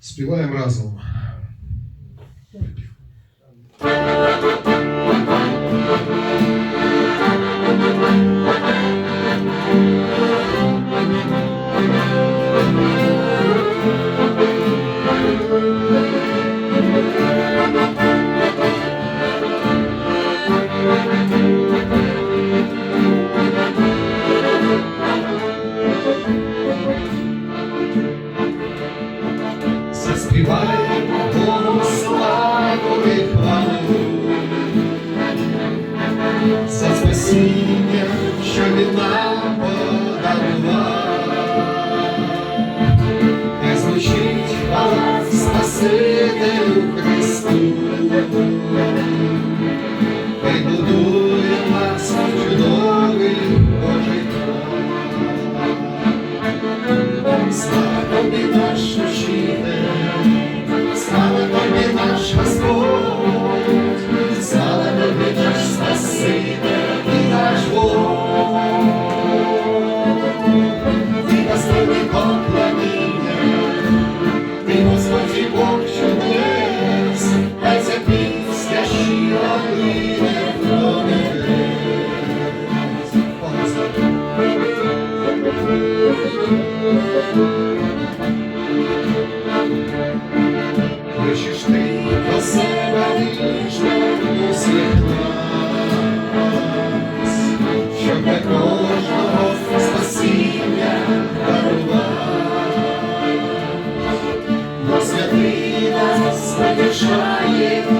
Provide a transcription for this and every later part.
Співаємо разом. співай, тому славу пану, за спасіння, що він нам подарував, не звучить хвала Спасителю Христа. Хочеш ти до себе ніжно усіх нас, що для кожного спасіння нас потішає.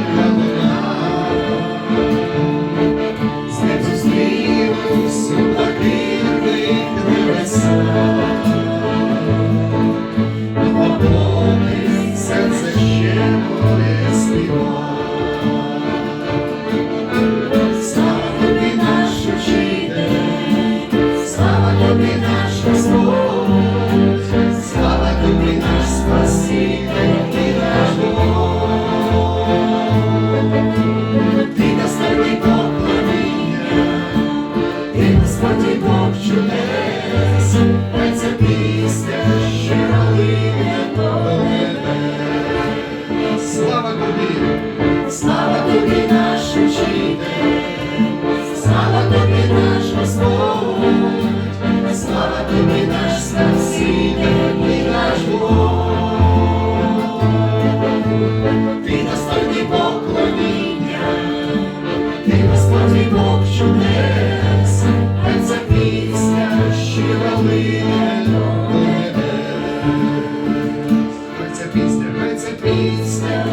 It's a beast.